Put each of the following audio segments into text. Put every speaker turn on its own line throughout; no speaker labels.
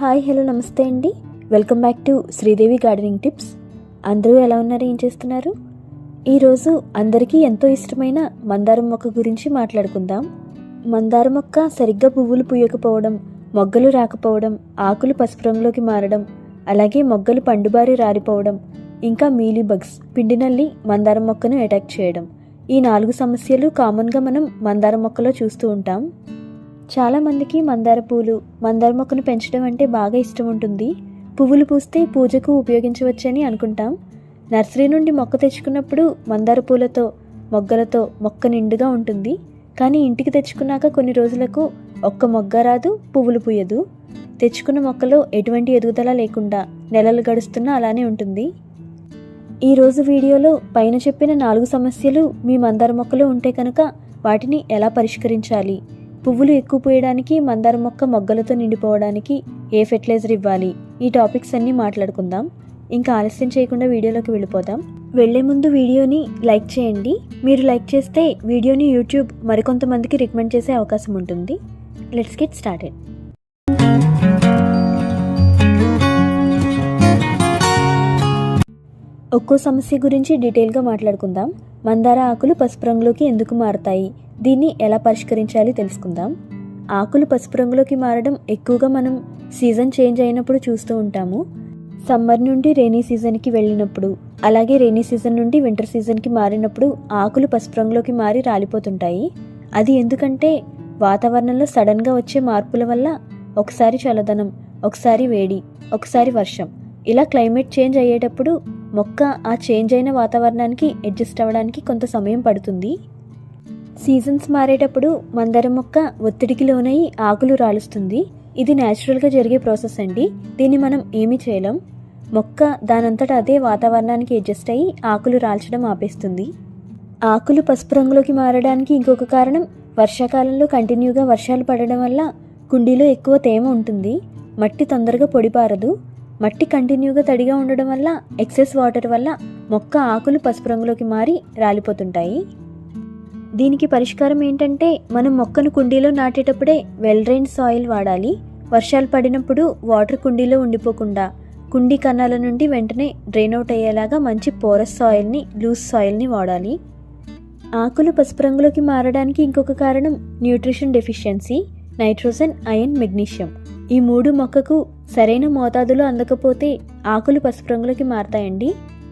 Hi hello నమస్తే అండి. Welcome back to Sridevi gardening tips. అందరూ ఎలా ఉన్నారు? ఏం చేస్తున్నారు? ఈరోజు అందరికీ ఎంతో ఇష్టమైన మందారం మొక్క గురించి మాట్లాడుకుందాం. మందార మొక్క సరిగ్గా పువ్వులు పూయకపోవడం మొగ్గలు రాకపోవడం ఆకులు పసుపు రంగులోకి మారడం అలాగే మొగ్గలు పండుబారి రారిపోవడం ఇంకా మీలీ బగ్స్ పిండినల్లి మందారం మొక్కను అటాక్ చేయడం. ఈ నాలుగు సమస్యలు కామన్గా మనం మందార మొక్కలో చూస్తూ ఉంటాం. చాలామందికి మందార పూలు మందార మొక్కను పెంచడం అంటే బాగా ఇష్టం ఉంటుంది. పువ్వులు పూస్తే పూజకు ఉపయోగించవచ్చని అనుకుంటాం. నర్సరీ నుండి మొక్క తెచ్చుకున్నప్పుడు మందార పూలతో మొగ్గలతో మొక్క నిండుగా ఉంటుంది. కానీ ఇంటికి తెచ్చుకున్నాక కొన్ని రోజులకు ఒక్క మొగ్గ రాదు పువ్వులు పూయదు. తెచ్చుకున్న మొక్కలో ఎటువంటి ఎదుగుదల లేకుండా నెలలు గడుస్తున్నా అలానే ఉంటుంది. ఈరోజు వీడియోలో పైన చెప్పిన నాలుగు సమస్యలు మీ మందార మొక్కలో ఉంటే కనుక వాటిని ఎలా పరిష్కరించాలి? పువ్వులు ఎక్కువ పూయడానికి మందార మొక్క మొగ్గలతో నిండిపోవడానికి ఏ ఫెర్టిలైజర్ ఇవ్వాలి? ఈ టాపిక్స్ అన్నీ మాట్లాడుకుందాం. ఇంకా ఆలస్యం చేయకుండా వీడియోలోకి వెళ్ళిపోదాం. వెళ్ళే ముందు వీడియోని లైక్ చేయండి. మీరు లైక్ చేస్తే వీడియోని యూట్యూబ్ మరికొంతమందికి రికమెండ్ చేసే అవకాశం ఉంటుంది. Let's get started. ఒక్కో సమస్య గురించి డీటెయిల్గా మాట్లాడుకుందాం. మందార ఆకులు పసుపు రంగులోకి ఎందుకు మారుతాయి? దీన్ని ఎలా పరిష్కరించాలి తెలుసుకుందాం. ఆకులు పసుపు రంగులోకి మారడం ఎక్కువగా మనం సీజన్ చేంజ్ అయినప్పుడు చూస్తూ ఉంటాము. సమ్మర్ నుండి రెయినీ సీజన్కి వెళ్ళినప్పుడు అలాగే రెయినీ సీజన్ నుండి వింటర్ సీజన్కి మారినప్పుడు ఆకులు పసుపు రంగులోకి మారి రాలిపోతుంటాయి. అది ఎందుకంటే వాతావరణంలో సడన్గా వచ్చే మార్పుల వల్ల ఒకసారి చల్లదనం ఒకసారి వేడి ఒకసారి వర్షం ఇలా క్లైమేట్ చేంజ్ అయ్యేటప్పుడు మొక్క ఆ చేంజ్ అయిన వాతావరణానికి అడ్జస్ట్ అవ్వడానికి కొంత సమయం పడుతుంది. సీజన్స్ మారేటప్పుడు మందారం మొక్క ఒత్తిడికి లోనై ఆకులు రాలుస్తుంది. ఇది న్యాచురల్గా జరిగే ప్రాసెస్ అండి. దీన్ని మనం ఏమీ చేయలేం. మొక్క దానంతట అదే వాతావరణానికి అడ్జస్ట్ అయ్యి ఆకులు రాల్చడం ఆపేస్తుంది. ఆకులు పసుపు రంగులోకి మారడానికి ఇంకొక కారణం వర్షాకాలంలో కంటిన్యూగా వర్షాలు పడడం వల్ల కుండీలో ఎక్కువ తేమ ఉంటుంది. మట్టి తొందరగా పొడిపారదు మట్టి కంటిన్యూగా తడిగా ఉండడం వల్ల ఎక్సెస్ వాటర్ వల్ల మొక్క ఆకులు పసుపు రంగులోకి మారి రాలిపోతుంటాయి. దీనికి పరిష్కారం ఏంటంటే మనం మొక్కను కుండీలో నాటేటప్పుడే వెల్ డ్రైన్ సాయిల్ వాడాలి. వర్షాలు పడినప్పుడు వాటర్ కుండీలో ఉండిపోకుండా కుండీ కన్నాల నుండి వెంటనే డ్రైన్ అవుట్ అయ్యేలాగా మంచి పోరస్ సాయిల్ని లూజ్ సాయిల్ని వాడాలి. ఆకులు పసుపు రంగులోకి మారడానికి ఇంకొక కారణం nutrition deficiency nitrogen iron magnesium ఈ మూడు మొక్కకు సరైన మోతాదులో అందకపోతే ఆకులు పసుపు రంగులోకి మారతాయండి.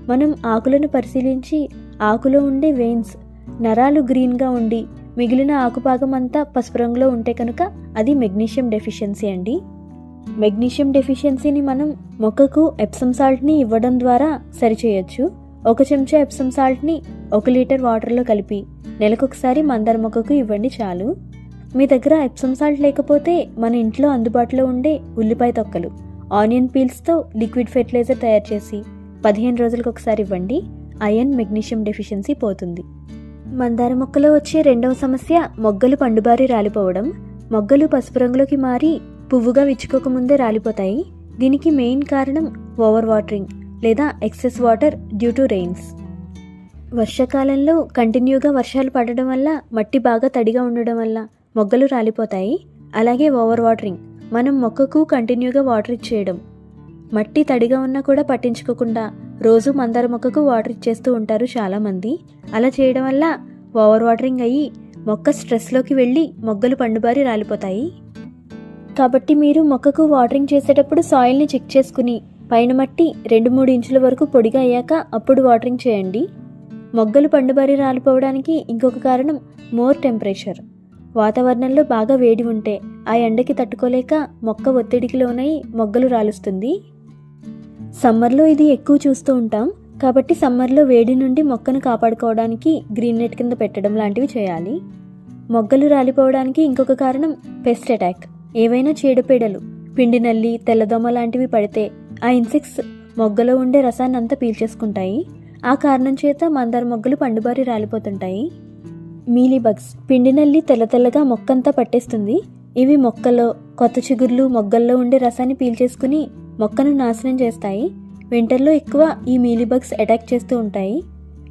మనం ఆకులను పరిశీలించి ఆకులో ఉండే వెయిన్స్ నరాలు గ్రీన్గా ఉండి మిగిలిన ఆకుపాగం అంతా పసుపు రంగులో ఉంటే కనుక అది మెగ్నీషియం డెఫిషియన్సీ అండి. మెగ్నీషియం డెఫిషియన్సీని మనం మొక్కకు ఎప్సమ్ సాల్ట్ని ఇవ్వడం ద్వారా సరిచేయొచ్చు. ఒక చెంచా ఎప్సమ్ సాల్ట్ని ఒక లీటర్ వాటర్లో కలిపి నెలకొకసారి మందార మొక్కకు ఇవ్వండి చాలు. మీ దగ్గర ఎప్సమ్ సాల్ట్ లేకపోతే మన ఇంట్లో అందుబాటులో ఉండే ఉల్లిపాయ తొక్కలు ఆనియన్ పీల్స్తో లిక్విడ్ ఫెర్టిలైజర్ తయారు చేసి పదిహేను రోజులకు ఒకసారి ఇవ్వండి. అయన్ మెగ్నీషియం డెఫిషియన్సీ పోతుంది. మందార మొక్కలో వచ్చే రెండవ సమస్య మొగ్గలు పండుబారి రాలిపోవడం. మొగ్గలు పసుపు రంగులోకి మారి పువ్వుగా విచ్చుకోకముందే రాలిపోతాయి. దీనికి మెయిన్ కారణం ఓవర్ వాటరింగ్ లేదా excess water due to rains. వర్షాకాలంలో కంటిన్యూగా వర్షాలు పడడం వల్ల మట్టి బాగా తడిగా ఉండడం వల్ల మొగ్గలు రాలిపోతాయి. అలాగే ఓవర్ వాటరింగ్ మనం మొక్కకు కంటిన్యూగా వాటర్ ఇచ్చేయడం. మట్టి తడిగా ఉన్నా కూడా పట్టించుకోకుండా రోజు మందార మొక్కకు వాటర్ ఇచ్చేస్తూ ఉంటారు చాలామంది. అలా చేయడం వల్ల ఓవర్ వాటరింగ్ అయ్యి మొక్క స్ట్రెస్లోకి వెళ్ళి మొగ్గలు పండుబారి రాలిపోతాయి. కాబట్టి మీరు మొక్కకు వాటరింగ్ చేసేటప్పుడు సాయిల్ని చెక్ చేసుకుని పైన మట్టి రెండు మూడు ఇంచుల వరకు పొడిగా అయ్యాక అప్పుడు వాటరింగ్ చేయండి. మొగ్గలు పండుబారి రాలిపోవడానికి ఇంకొక కారణం మోర్ టెంపరేచర్ వాతావరణంలో బాగా వేడి ఉంటే ఆ ఎండకి తట్టుకోలేక మొక్క ఒత్తిడికి లోనై మొగ్గలు రాలుస్తుంది. సమ్మర్లో ఇది ఎక్కువ చూస్తూ ఉంటాం. కాబట్టి సమ్మర్లో వేడి నుండి మొక్కను కాపాడుకోవడానికి గ్రీన్ నెట్ కింద పెట్టడం లాంటివి చేయాలి. మొగ్గలు రాలిపోవడానికి ఇంకొక కారణం పెస్ట్ అటాక్. ఏవైనా చీడపీడలు పిండి నల్లి తెల్లదోమ లాంటివి పడితే ఆ ఇన్సెక్ట్స్ మొగ్గలో ఉండే రసాన్ని అంతా పీల్చేసుకుంటాయి. ఆ కారణం చేత మందార మొగ్గలు పండుబారి రాలిపోతుంటాయి. మీలీ బగ్స్ పిండి నల్లి తెల్ల తెల్లగా మొక్కంతా పట్టేస్తుంది. ఇవి మొక్కలో కొత్త చిగుర్లు మొగ్గల్లో ఉండే రసాన్ని పీల్చేసుకుని మొక్కను నాశనం చేస్తాయి. వింటర్లో ఎక్కువ ఈ మీలీబగ్స్ అటాక్ చేస్తూ ఉంటాయి.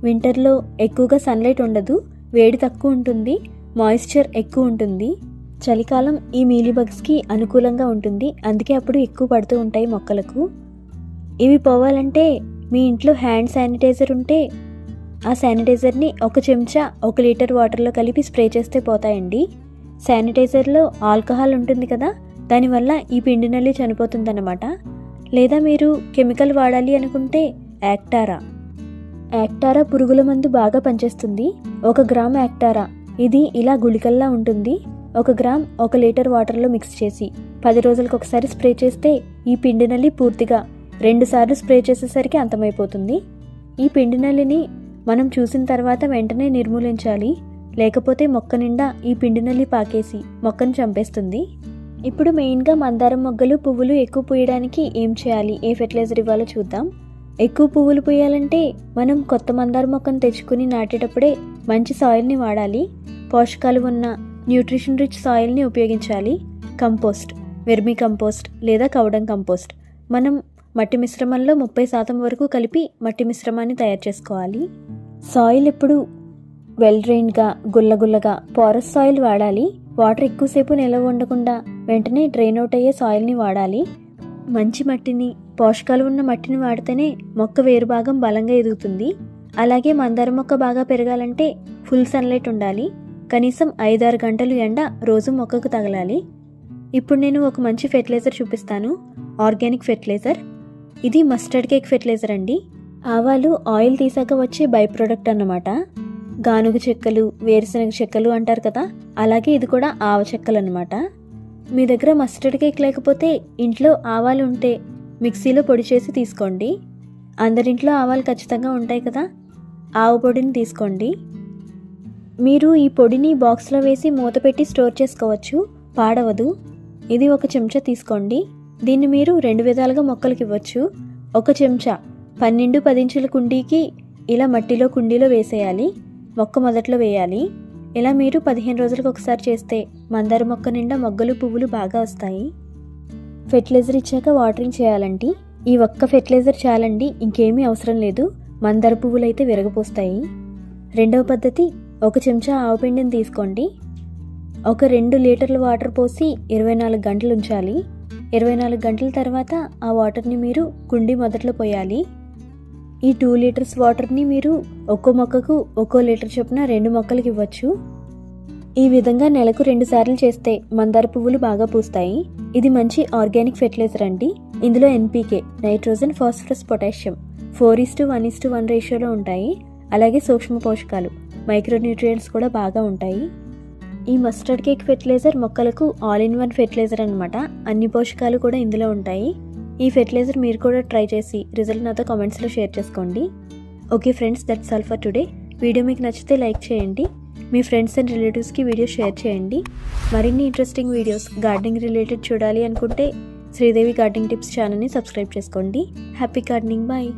వింటర్లో ఎక్కువగా సన్లైట్ ఉండదు. వేడి తక్కువ ఉంటుంది. మాయిశ్చర్ ఎక్కువ ఉంటుంది. చలికాలం ఈ మీలీబగ్స్కి అనుకూలంగా ఉంటుంది. అందుకే అప్పుడు ఎక్కువ పడుతూ ఉంటాయి మొక్కలకు. ఇవి పోవాలంటే మీ ఇంట్లో హ్యాండ్ శానిటైజర్ ఉంటే ఆ శానిటైజర్ని ఒక చెంచా ఒక లీటర్ వాటర్లో కలిపి స్ప్రే చేస్తే పోతాయండి. శానిటైజర్లో ఆల్కహాల్ ఉంటుంది కదా దానివల్ల ఈ పిండి నల్లి చనిపోతుందన్నమాట. లేదా మీరు కెమికల్ వాడాలి అనుకుంటే యాక్టారా? యాక్టారా పురుగుల మందు బాగా పనిచేస్తుంది. ఒక గ్రామ్ యాక్టారా? ఇది ఇలా గుళికల్లా ఉంటుంది. ఒక గ్రామ్ ఒక లీటర్ వాటర్లో మిక్స్ చేసి పది రోజులకు ఒకసారి స్ప్రే చేస్తే ఈ పిండి నల్లి పూర్తిగా రెండు సార్లు స్ప్రే చేసేసరికి అంతమైపోతుంది. ఈ పిండి నల్లిని మనం చూసిన తర్వాత వెంటనే నిర్మూలించాలి. లేకపోతే మొక్క నిండా ఈ పిండి నల్లి పాకేసి మొక్కను చంపేస్తుంది. ఇప్పుడు మెయిన్గా మందారం మొగ్గలు పువ్వులు ఎక్కువ పూయడానికి ఏం చేయాలి? ఏ ఫెర్టిలైజర్ ఇవ్వాలో చూద్దాం. ఎక్కువ పువ్వులు పూయాలంటే మనం కొత్త మందార మొక్కను తెచ్చుకుని నాటేటప్పుడే మంచి సాయిల్ని వాడాలి. పోషకాలు ఉన్న న్యూట్రిషన్ రిచ్ సాయిల్ని ఉపయోగించాలి. కంపోస్ట్ వెర్మి కంపోస్ట్ లేదా కౌడం కంపోస్ట్. మనం మట్టి మిశ్రమంలో ముప్పై శాతం వరకు కలిపి మట్టి మిశ్రమాన్ని తయారు చేసుకోవాలి. సాయిల్ ఎప్పుడు వెల్ డ్రైన్గా గుల్లగుల్లగా పోరస్ సాయిల్ వాడాలి. వాటర్ ఎక్కువసేపు నిల్వ ఉండకుండా వెంటనే డ్రైన్ అవుట్ అయ్యే సాయిల్ని వాడాలి. మంచి మట్టిని పోషకాలు ఉన్న మట్టిని వాడితేనే మొక్క వేరు భాగం బలంగా ఎదుగుతుంది. అలాగే మందార మొక్క బాగా పెరగాలంటే ఫుల్ సన్లైట్ ఉండాలి. కనీసం ఐదారు గంటలు ఎండ రోజు మొక్కకు తగలాలి. ఇప్పుడు నేను ఒక మంచి ఫెర్టిలైజర్ చూపిస్తాను. Organic fertiliser. ఇది మస్టర్డ్ కేక్ ఫెర్టిలైజర్ అండి. ఆవాలు ఆయిల్ తీసాక వచ్చే బై ప్రోడక్ట్ అన్నమాట. గానుగ చెక్కలు వేరుశనగ చెక్కలు అంటారు కదా? అలాగే ఇది కూడా ఆవ చెక్కలు అనమాట మీ దగ్గర మస్టర్డ్ కేక్ లేకపోతే ఇంట్లో ఆవాలు ఉంటే మిక్సీలో పొడి చేసి తీసుకోండి. అందరింట్లో ఆవాలు ఖచ్చితంగా ఉంటాయి కదా? ఆవు పొడిని తీసుకోండి. మీరు ఈ పొడిని బాక్స్లో వేసి మూత పెట్టి స్టోర్ చేసుకోవచ్చు. పాడవదు. ఇది ఒక చెంచా తీసుకోండి. దీన్ని మీరు రెండు విధాలుగా మొక్కలకి ఇవ్వచ్చు. ఒక చెంచా పన్నెండు పదించుల కుండీకి ఇలా మట్టిలో కుండీలో వేసేయాలి. మొక్క మొదట్లో వేయాలి. ఇలా మీరు పదిహేను రోజులకు ఒకసారి చేస్తే మందార మొక్క నిండా మొగ్గలు పువ్వులు బాగా వస్తాయి. ఫెర్టిలైజర్ ఇచ్చాక వాటరింగ్ చేయాలండి. ఈ ఒక్క ఫెర్టిలైజర్ చాలండి ఇంకేమీ అవసరం లేదు. మందార పువ్వులు అయితే విరగపోస్తాయి. రెండవ పద్ధతి ఒక చెంచా ఆవుపిండిని తీసుకోండి. ఒక రెండు లీటర్ల వాటర్ పోసి ఇరవై నాలుగు గంటలు ఉంచాలి. ఇరవై నాలుగు గంటల తర్వాత ఆ వాటర్ని మీరు కుండి మొదట్లో పోయాలి. ఈ టూ లీటర్స్ వాటర్ని మీరు ఒక్కో మొక్కకు ఒక్కో లీటర్ చొప్పున రెండు మొక్కలకి ఇవ్వచ్చు. ఈ విధంగా నెలకు రెండు సార్లు చేస్తే మందార పువ్వులు బాగా పూస్తాయి. ఇది మంచి ఆర్గానిక్ ఫెర్టిలైజర్ అండి. ఇందులో NPK nitrogen phosphorus potassium four is to one is to one రేషియోలో ఉంటాయి. అలాగే సూక్ష్మ పోషకాలు మైక్రోన్యూట్రియంట్స్ కూడా బాగా ఉంటాయి. ఈ మస్టర్డ్ కేక్ ఫెర్టిలైజర్ మొక్కలకు ఆల్ ఇన్ వన్ ఫెర్టిలైజర్ అనమాట అన్ని పోషకాలు కూడా ఇందులో ఉంటాయి. ఈ ఫెర్టిలైజర్ మీరు కూడా ట్రై చేసి రిజల్ట్ నాతో కామెంట్స్లో షేర్ చేసుకోండి. Okay friends that's all for today video మీకు నచ్చితే లైక్ చేయండి. మీ ఫ్రెండ్స్ అండ్ రిలేటివ్స్కి వీడియో షేర్ చేయండి. మరిన్ని ఇంట్రెస్టింగ్ వీడియోస్ గార్డెనింగ్ రిలేటెడ్ చూడాలి అనుకుంటే శ్రీదేవి గార్డెనింగ్ టిప్స్ ఛానల్ని సబ్స్క్రైబ్ చేసుకోండి. Happy gardening bye